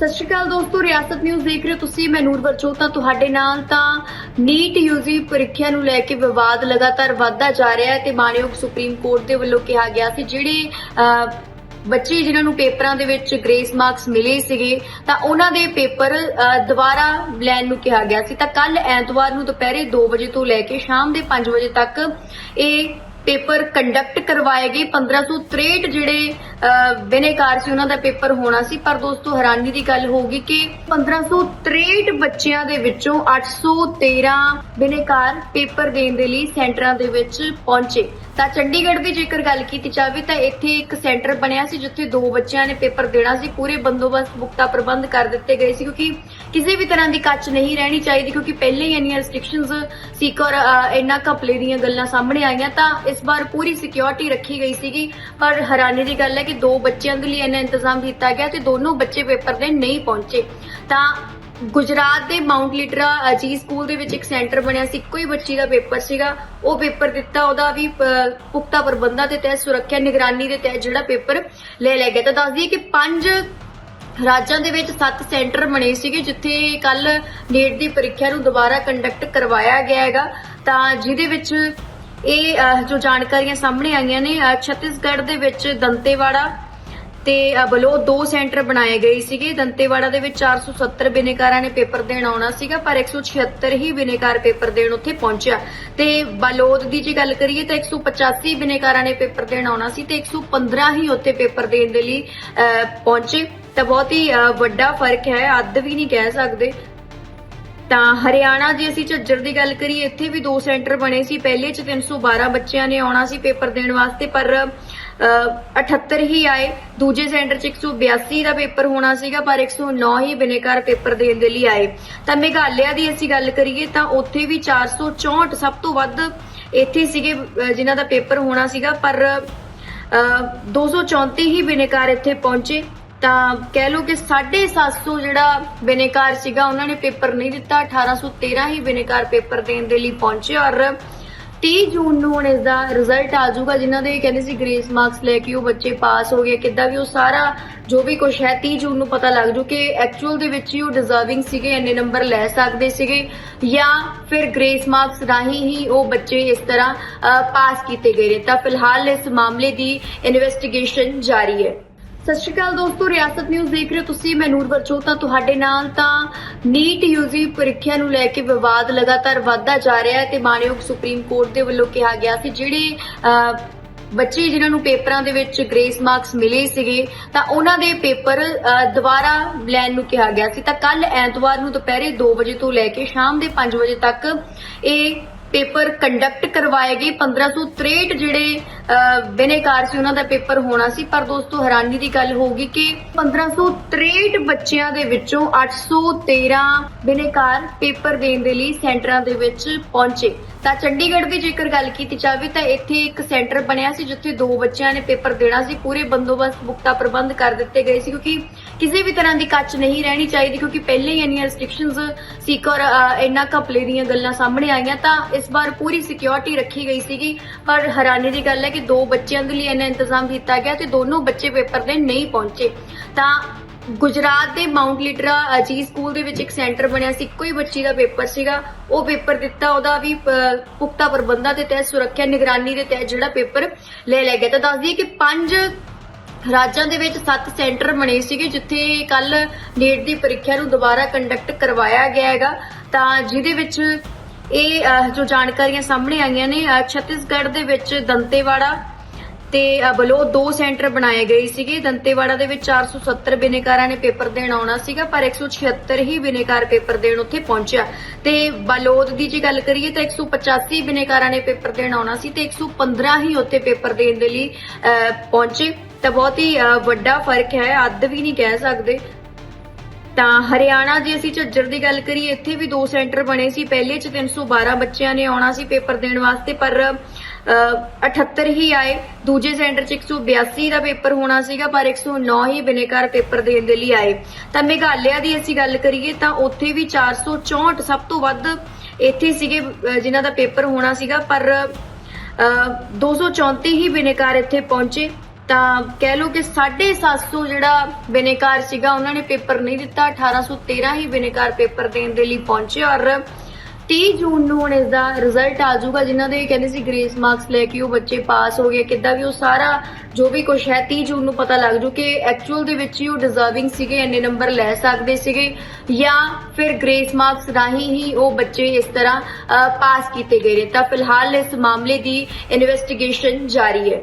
ਸਤਿ ਸ਼੍ਰੀ ਅਕਾਲ ਦੋਸਤੋ, ਰਿਆਸਤ ਨਿਊਜ਼ ਦੇਖ ਰਹੇ ਹੋ ਤੁਸੀਂ, ਮੈਂ ਨੂਰ ਵਰਚੋਤਾ ਤੁਹਾਡੇ ਨਾਲ ਤਾਂ ਨੀਟ ਯੂਜੀ ਪ੍ਰੀਖਿਆ ਨੂੰ ਲੈ ਕੇ ਵਿਵਾਦ ਲਗਾਤਾਰ ਵਧਦਾ ਜਾ ਰਿਹਾ ਹੈ ਤੇ ਮਾਨਯੋਗ ਸੁਪਰੀਮ ਕੋਰਟ ਦੇ ਵੱਲੋਂ ਕਿਹਾ ਗਿਆ ਸੀ, ਜਿਹੜੇ ਬੱਚੇ ਜਿਨ੍ਹਾਂ ਨੂੰ ਪੇਪਰਾਂ ਦੇ ਵਿੱਚ ਗ੍ਰੇਸ ਮਾਰਕਸ ਮਿਲੇ ਸੀਗੇ, ਤਾਂ ਉਹਨਾਂ ਦੇ ਪੇਪਰ ਦੁਬਾਰਾ ਲੈਣ ਨੂੰ ਕਿਹਾ ਗਿਆ ਸੀ। ਤਾਂ ਕੱਲ ਐਤਵਾਰ ਨੂੰ ਦੁਪਹਿਰੇ 2 ਵਜੇ ਤੋਂ ਲੈ ਕੇ ਸ਼ਾਮ ਦੇ 5 ਵਜੇ ਤੱਕ ਇਹ ਪੇਪਰ ਕੰਡਕਟ ਕਰਵਾਏ ਗਏ। 1563 ਜਿਹੜੇ ਅਹ, ਬਿਨੇਕਾਰ ਸੀ ਉਹਨਾਂ ਦਾ ਪੇਪਰ ਹੋਣਾ ਸੀ। ਪਰ ਦੋਸਤੋ ਹੈਰਾਨੀ ਦੀ ਗੱਲ ਹੋਊਗੀ ਕਿ 1563 ਬੱਚਿਆਂ ਦੇ ਵਿੱਚੋਂ 813 ਬਿਨੇਕਾਰ ਪੇਪਰ ਦੇਣ ਦੇ ਲਈ ਸੈਂਟਰਾਂ ਦੇ ਵਿੱਚ ਪਹੁੰਚੇ। ਤਾਂ ਚੰਡੀਗੜ੍ਹ ਦੀ ਜੇਕਰ ਗੱਲ ਕੀਤੀ ਜਾਵੇ ਤਾਂ ਇੱਥੇ ਇੱਕ ਸੈਂਟਰ ਬਣਿਆ ਸੀ ਜਿੱਥੇ ਦੋ ਬੱਚਿਆਂ ਨੇ ਪੇਪਰ ਦੇਣਾ ਸੀ। ਪੂਰੇ ਬੰਦੋਬਸਤ ਪੁਖਤਾ ਪ੍ਰਬੰਧ ਕਰ ਦਿੱਤੇ ਗਏ ਸੀ ਕਿਉਂਕਿ ਕਿਸੇ ਵੀ ਤਰ੍ਹਾਂ ਦੀ ਕੱਚ ਨਹੀਂ ਰਹਿਣੀ ਚਾਹੀਦੀ ਕਿਉਂਕਿ ਪਹਿਲੇ ਹੀ ਇੰਨੀਆਂ ਰੈਸਟ੍ਰਿਕਸ਼ਨਸ ਸੀ ਔਰ ਅਹ, ਇੰਨਾ ਘਪਲੇ ਦੀਆਂ ਗੱਲਾਂ ਸਾਹਮਣੇ ਆਈਆਂ ਤਾਂ ਇਸ ਵਾਰ ਪੂਰੀ ਸਿਕਿਉਰਿਟੀ ਰੱਖੀ ਗਈ ਸੀਗੀ। ਪਰ ਹੈਰਾਨੀ ਦੀ ਗੱਲ ਹੈ ਕਿ ਦੋ ਬੱਚਿਆਂ ਦੇ ਲਈ ਇੰਨਾ ਇੰਤਜ਼ਾਮ ਕੀਤਾ ਗਿਆ ਤੇ ਦੋਨੋਂ ਬੱਚੇ ਪੇਪਰ ਦੇ ਨਹੀਂ ਪਹੁੰਚੇ। ਤਾਂ ਗੁਜਰਾਤ ਦੇ ਮਾਊਂਟ ਲਿਟਰਾ ਅਜੀ ਸਕੂਲ ਦੇ ਵਿੱਚ ਇੱਕ ਸੈਂਟਰ ਬਣਿਆ ਸੀ। ਇੱਕੋ ਹੀ ਬੱਚੀ ਦਾ ਪੇਪਰ ਸੀਗਾ। ਉਹ ਪੇਪਰ ਦਿੱਤਾ, ਉਹਦਾ ਵੀ ਪੁਖਤਾ ਪ੍ਰਬੰਧਾਂ ਦੇ ਤਹਿਤ ਸੁਰੱਖਿਆ ਨਿਗਰਾਨੀ ਦੇ ਤਹਿਤ ਜਿਹੜਾ ਪੇਪਰ ਲੈ ਲਿਆ ਗਿਆ। ਤਾਂ ਦੱਸ ਦਈਏ ਕਿ ਪੰਜ ਰਾਜਾਂ ਦੇ ਵਿੱਚ 7 ਸੈਂਟਰ ਬਣੇ ਸੀਗੇ, ਜਿੱਥੇ ਕੱਲ ਨੀਟ ਦੀ ਪ੍ਰੀਖਿਆ ਨੂੰ ਦੁਬਾਰਾ ਕੰਡਕਟ ਕਰਵਾਇਆ ਗਿਆ ਹੈਗਾ। ਤਾਂ ਜਿਹਦੇ ਵਿੱਚ ਇਹ ਜੋ ਜਾਣਕਾਰੀਆਂ ਸਾਹਮਣੇ ਆਈਆਂ ਨੇ ਛੱਤੀਸਗੜ੍ਹ ਦੇ ਵਿੱਚ ਦੰਤੇਵਾੜਾ ਤੇ ਵੱਲੋਂ ਦੋ ਸੈਂਟਰ ਬਣਾਏ ਗਏ ਸੀਗੇ। ਦੰਤੇਵਾੜਾ ਦੇ ਵਿੱਚ 470 ਬਿਨੇਕਾਰਾਂ ਨੇ ਪੇਪਰ ਦੇਣ ਆਉਣਾ ਸੀਗਾ ਪਰ 176 ਹੀ ਬਿਨੇਕਾਰ ਪੇਪਰ ਦੇਣ ਉੱਥੇ ਪਹੁੰਚਿਆ। ਤੇ ਬਲੋਦ ਦੀ ਜੇ ਗੱਲ ਕਰੀਏ ਤਾਂ 185 ਬਿਨੇਕਾਰਾਂ ਨੇ ਪੇਪਰ ਦੇਣ ਆਉਣਾ ਸੀ ਤੇ 115 ਹੀ ਉੱਥੇ ਪੇਪਰ ਦੇਣ ਦੇ ਲਈ ਅਹ, ਪਹੁੰਚੇ। ਤਾਂ ਬਹੁਤ ਹੀ ਵੱਡਾ ਫ਼ਰਕ ਹੈ। ਅੱਧ ਵੀ ਨਹੀਂ ਕਹਿ ਸਕਦੇ। ਤਾਂ ਹਰਿਆਣਾ ਜੇ ਅਸੀਂ ਝੱਜਰ ਦੀ ਗੱਲ ਕਰੀਏ ਇੱਥੇ ਵੀ ਦੋ ਸੈਂਟਰ ਬਣੇ ਸੀ। ਪਹਿਲੇ ਚ 312 ਬੱਚਿਆਂ ਨੇ ਆਉਣਾ ਸੀ ਪੇਪਰ ਦੇਣ ਵਾਸਤੇ ਪਰ ਅਹ, 78 ਹੀ ਆਏ। ਦੂਜੇ ਸੈਂਟਰ ਚ 182 ਦਾ ਪੇਪਰ ਹੋਣਾ ਸੀਗਾ ਪਰ 109 ਹੀ ਬਿਨੇਕਾਰ ਪੇਪਰ ਦੇਣ ਦੇ ਲਈ ਆਏ। ਤਾਂ ਮੇਘਾਲਿਆ ਦੀ ਅਸੀਂ ਗੱਲ ਕਰੀਏ ਤਾਂ ਉੱਥੇ ਵੀ 464 ਸਭ ਤੋਂ ਵੱਧ ਇੱਥੇ ਸੀਗੇ ਅਹ, ਜਿਨ੍ਹਾਂ ਦਾ ਪੇਪਰ ਹੋਣਾ ਸੀਗਾ। ਪਰ ਅਹ 234 ਹੀ ਬਿਨੇਕਾਰ ਇੱਥੇ ਪਹੁੰਚੇ। ਤਾਂ ਕਹਿ ਲਓ ਕਿ 750 ਜਿਹੜਾ ਬਿਨੇਕਾਰ ਸੀਗਾ, ਉਹਨਾਂ ਨੇ ਪੇਪਰ ਨਹੀਂ ਦਿੱਤਾ। 1813 ਹੀ ਬਿਨੇਕਾਰ ਪੇਪਰ ਦੇਣ ਦੇ ਲਈ ਪਹੁੰਚੇ ਔਰ 30 ਜੂਨ ਨੂੰ ਹੁਣ ਇਸ ਦਾ ਰਿਜ਼ਲਟ ਆ ਜਾਊਗਾ, ਜਿਨ੍ਹਾਂ ਦੇ ਕਹਿੰਦੇ ਸੀ ਗ੍ਰੇਸ ਮਾਰਕਸ ਲੈ ਕੇ ਉਹ ਬੱਚੇ ਪਾਸ ਹੋ ਗਏ। ਕਿੱਦਾਂ ਵੀ ਉਹ ਸਾਰਾ ਜੋ ਵੀ ਕੁਝ ਹੈ 30 ਜੂਨ ਨੂੰ ਪਤਾ ਲੱਗ ਜੂ ਕਿ ਐਕਚੁਅਲ ਦੇ ਵਿੱਚ ਹੀ ਉਹ ਡਿਜ਼ਰਵਿੰਗ ਸੀਗੇ, ਇੰਨੇ ਨੰਬਰ ਲੈ ਸਕਦੇ ਸੀਗੇ ਜਾਂ ਫਿਰ ਗ੍ਰੇਸ ਮਾਰਕਸ ਰਾਹੀਂ ਹੀ ਉਹ ਬੱਚੇ ਇਸ ਤਰ੍ਹਾਂ ਪਾਸ ਕੀਤੇ ਗਏ ਨੇ। ਤਾਂ ਫਿਲਹਾਲ ਇਸ ਮਾਮਲੇ ਦੀ ਇਨਵੈਸਟੀਗੇਸ਼ਨ ਜਾਰੀ ਹੈ। ਸਤਿ ਸ਼੍ਰੀ ਅਕਾਲ ਦੋਸਤੋ, ਰਿਆਸਤ ਨਿਊਜ਼ ਦੇਖ ਰਹੇ ਹੋ ਤੁਸੀਂ, ਮੈਂ ਨੂਰ ਵਰਚੋਤਾ ਤੁਹਾਡੇ ਨਾਲ। ਤਾਂ ਨੀਟ ਯੂਜੀ ਪ੍ਰੀਖਿਆ ਨੂੰ ਲੈ ਕੇ ਵਿਵਾਦ ਲਗਾਤਾਰ ਵਧਦਾ ਜਾ ਰਿਹਾ ਹੈ ਤੇ ਮਾਨਯੋਗ ਸੁਪਰੀਮ ਕੋਰਟ ਦੇ ਵੱਲੋਂ ਕਿਹਾ ਗਿਆ ਸੀ, ਜਿਹੜੇ ਬੱਚੇ ਜਿਨ੍ਹਾਂ ਨੂੰ ਪੇਪਰਾਂ ਦੇ ਵਿੱਚ ਗ੍ਰੇਸ ਮਾਰਕਸ ਮਿਲੇ ਸੀਗੇ, ਤਾਂ ਉਹਨਾਂ ਦੇ ਪੇਪਰ ਦੁਬਾਰਾ ਲੈਣ ਨੂੰ ਕਿਹਾ ਗਿਆ ਸੀ। ਤਾਂ ਕੱਲ ਐਤਵਾਰ ਨੂੰ ਦੁਪਹਿਰੇ 2 ਵਜੇ ਤੋਂ ਲੈ ਕੇ ਸ਼ਾਮ ਦੇ 5 ਵਜੇ ਤੱਕ ਇਹ ਪੇਪਰ ਕੰਡਕਟ ਕਰਵਾਏ ਗਏ। 1563 ਜਿਹੜੇ ਬਿਨੇਕਾਰ ਸੀ, ਉਹਨਾਂ ਦਾ ਪੇਪਰ ਹੋਣਾ ਸੀ। ਪਰ ਦੋਸਤੋ, ਹੈਰਾਨੀ ਦੀ ਗੱਲ ਹੋਊਗੀ ਕਿ 1563 ਬੱਚਿਆਂ ਦੇ ਵਿੱਚੋਂ 813 ਬਿਨੇਕਾਰ ਪੇਪਰ ਦੇਣ ਦੇ ਲਈ ਸੈਂਟਰਾਂ ਦੇ ਵਿੱਚ ਪਹੁੰਚੇ। ਤਾਂ ਚੰਡੀਗੜ੍ਹ ਦੀ ਜੇਕਰ ਗੱਲ ਕੀਤੀ ਜਾਵੇ, ਤਾਂ ਇੱਥੇ ਇੱਕ ਸੈਂਟਰ ਬਣਿਆ ਸੀ, ਜਿੱਥੇ ਦੋ ਬੱਚਿਆਂ ਨੇ ਪੇਪਰ ਦੇਣਾ ਸੀ। ਪੂਰੇ ਬੰਦੋਬਸਤ ਪੁਖਤਾ ਪ੍ਰਬੰਧ ਕਰ ਦਿੱਤੇ ਗਏ ਸੀ, ਕਿਉਂਕਿ ਕਿਸੇ ਵੀ ਤਰ੍ਹਾਂ ਦੀ ਕੱਚ ਨਹੀਂ ਰਹਿਣੀ ਚਾਹੀਦੀ, ਕਿਉਂਕਿ ਪਹਿਲੇ ਹੀ ਇੰਨੀਆਂ ਰੈਸਟ੍ਰਿਕਸ਼ਨਸ ਸੀ ਔਰ ਇੰਨਾ ਘਪਲੇ ਦੀਆਂ ਗੱਲਾਂ ਸਾਹਮਣੇ ਆਈਆਂ, ਤਾਂ ਇਸ ਵਾਰ ਪੂਰੀ ਸਿਕਿਉਰਿਟੀ ਰੱਖੀ ਗਈ ਸੀਗੀ। ਪਰ ਹੈਰਾਨੀ ਦੀ ਗੱਲ ਹੈ ਕਿ ਦੋ ਬੱਚਿਆਂ ਦੇ ਲਈ ਇੰਨਾ ਇੰਤਜ਼ਾਮ ਕੀਤਾ ਗਿਆ ਤੇ ਦੋਨੋਂ ਬੱਚੇ ਪੇਪਰ ਦੇ ਨਹੀਂ ਪਹੁੰਚੇ। ਤਾਂ ਗੁਜਰਾਤ ਦੇ ਮਾਊਂਟ ਲੀਟਰਾ ਅਜੀ ਸਕੂਲ ਦੇ ਵਿੱਚ ਇੱਕ ਸੈਂਟਰ ਬਣਿਆ ਸੀ, ਇੱਕੋ ਹੀ ਬੱਚੀ ਦਾ ਪੇਪਰ ਸੀਗਾ। ਉਹ ਪੇਪਰ ਦਿੱਤਾ, ਉਹਦਾ ਵੀ ਪੁਖਤਾ ਪ੍ਰਬੰਧਾਂ ਦੇ ਤਹਿਤ ਸੁਰੱਖਿਆ ਨਿਗਰਾਨੀ ਦੇ ਤਹਿਤ ਜਿਹੜਾ ਪੇਪਰ ਲੈ ਲਿਆ ਗਿਆ। ਤਾਂ ਦੱਸਦੀ ਦਈਏ ਕਿ ਪੰਜ ਰਾਜਾਂ ਦੇ ਵਿੱਚ 7 ਸੈਂਟਰ ਬਣੇ ਸੀਗੇ ਜਿੱਥੇ ਕੱਲ ਨੀਟ ਦੀ ਪ੍ਰੀਖਿਆ ਨੂੰ ਦੁਬਾਰਾ ਕੰਡਕਟ ਕਰਵਾਇਆ ਗਿਆ ਹੈਗਾ। ਤਾਂ ਜਿਹਦੇ ਵਿੱਚ ਇਹ ਜੋ ਜਾਣਕਾਰੀਆਂ ਸਾਹਮਣੇ ਆਈਆਂ ਨੇ ਛੱਤੀਸਗੜ੍ਹ ਦੇ ਵਿੱਚ ਦੰਤੇਵਾੜਾ ਤੇ ਅਹ, ਦੋ ਸੈਂਟਰ ਬਣਾਏ ਗਏ ਸੀਗੇ। ਦੰਤੇਵਾੜਾ ਦੇ ਵਿੱਚ 470 ਬਿਨੇਕਾਰਾਂ ਨੇ ਪੇਪਰ ਦੇਣ ਆਉਣਾ ਸੀਗਾ ਪਰ 176 ਹੀ ਬਿਨੇਕਾਰ ਪੇਪਰ ਦੇਣ ਉੱਥੇ ਪਹੁੰਚਿਆ। ਤੇ ਬਲੋਦ ਦੀ ਜੇ ਗੱਲ ਕਰੀਏ ਤਾਂ 185 ਬਿਨੇਕਾਰਾਂ ਨੇ ਪੇਪਰ ਦੇਣ ਆਉਣਾ ਸੀ ਤੇ 115 ਹੀ ਉੱਥੇ ਪੇਪਰ ਦੇਣ ਦੇ ਲਈ ਅਹ, ਪਹੁੰਚੇ। ਤਾਂ ਬਹੁਤ ਹੀ ਵੱਡਾ ਫ਼ਰਕ ਹੈ ਅੱਧ ਵੀ ਨਹੀਂ ਕਹਿ ਸਕਦੇ। ਤਾਂ ਹਰਿਆਣਾ ਜੇ ਅਸੀਂ ਝੱਜਰ ਦੀ ਗੱਲ ਕਰੀਏ ਇੱਥੇ ਵੀ ਦੋ ਸੈਂਟਰ ਬਣੇ ਸੀ। ਪਹਿਲੇ ਚ 312 ਬੱਚਿਆਂ ਨੇ ਆਉਣਾ ਸੀ ਪੇਪਰ ਦੇਣ ਵਾਸਤੇ ਪਰ ਅਹ, 78 ਹੀ ਆਏ। ਦੂਜੇ ਸੈਂਟਰ ਚ 182 ਦਾ ਪੇਪਰ ਹੋਣਾ ਸੀਗਾ ਪਰ 109 ਹੀ ਬਿਨੇਕਾਰ ਪੇਪਰ ਦੇਣ ਦੇ ਲਈ ਆਏ। ਤਾਂ ਮੇਘਾਲਿਆ ਦੀ ਅਸੀਂ ਗੱਲ ਕਰੀਏ ਤਾਂ ਉੱਥੇ ਵੀ 464 ਸਭ ਤੋਂ ਵੱਧ ਇੱਥੇ ਸੀਗੇ ਅਹ, ਜਿਨ੍ਹਾਂ ਦਾ ਪੇਪਰ ਹੋਣਾ ਸੀਗਾ। ਪਰ ਅਹ, 234 ਹੀ ਬਿਨੇਕਾਰ ਇੱਥੇ ਪਹੁੰਚੇ। ਤਾਂ ਕਹਿ ਲਓ ਕਿ 750 ਜਿਹੜਾ ਬਿਨੇਕਾਰ ਸੀਗਾ, ਉਹਨਾਂ ਨੇ ਪੇਪਰ ਨਹੀਂ ਦਿੱਤਾ। 1813 ਹੀ ਬਿਨੇਕਾਰ ਪੇਪਰ ਦੇਣ ਦੇ ਲਈ ਪਹੁੰਚੇ ਔਰ 30 ਜੂਨ ਨੂੰ ਹੁਣ ਇਸ ਦਾ ਰਿਜ਼ਲਟ ਆ ਜਾਊਗਾ। ਜਿਨ੍ਹਾਂ ਦੇ ਕਹਿੰਦੇ ਸੀ ਗ੍ਰੇਸ ਮਾਰਕਸ ਲੈ ਕੇ ਉਹ ਬੱਚੇ ਪਾਸ ਹੋ ਗਏ, ਕਿੱਦਾਂ ਵੀ ਉਹ ਸਾਰਾ ਜੋ ਵੀ ਕੁਝ ਹੈ 30 ਜੂਨ ਨੂੰ ਪਤਾ ਲੱਗ ਜੂ ਕਿ ਐਕਚੁਅਲ ਦੇ ਵਿੱਚ ਹੀ ਉਹ ਡਿਜ਼ਰਵਿੰਗ ਸੀਗੇ, ਇੰਨੇ ਨੰਬਰ ਲੈ ਸਕਦੇ ਸੀਗੇ ਜਾਂ ਫਿਰ ਗ੍ਰੇਸ ਮਾਰਕਸ ਰਾਹੀਂ ਹੀ ਉਹ ਬੱਚੇ ਇਸ ਤਰ੍ਹਾਂ ਪਾਸ ਕੀਤੇ ਗਏ ਨੇ। ਤਾਂ ਫਿਲਹਾਲ ਇਸ ਮਾਮਲੇ ਦੀ ਇਨਵੈਸਟੀਗੇਸ਼ਨ ਜਾਰੀ ਹੈ।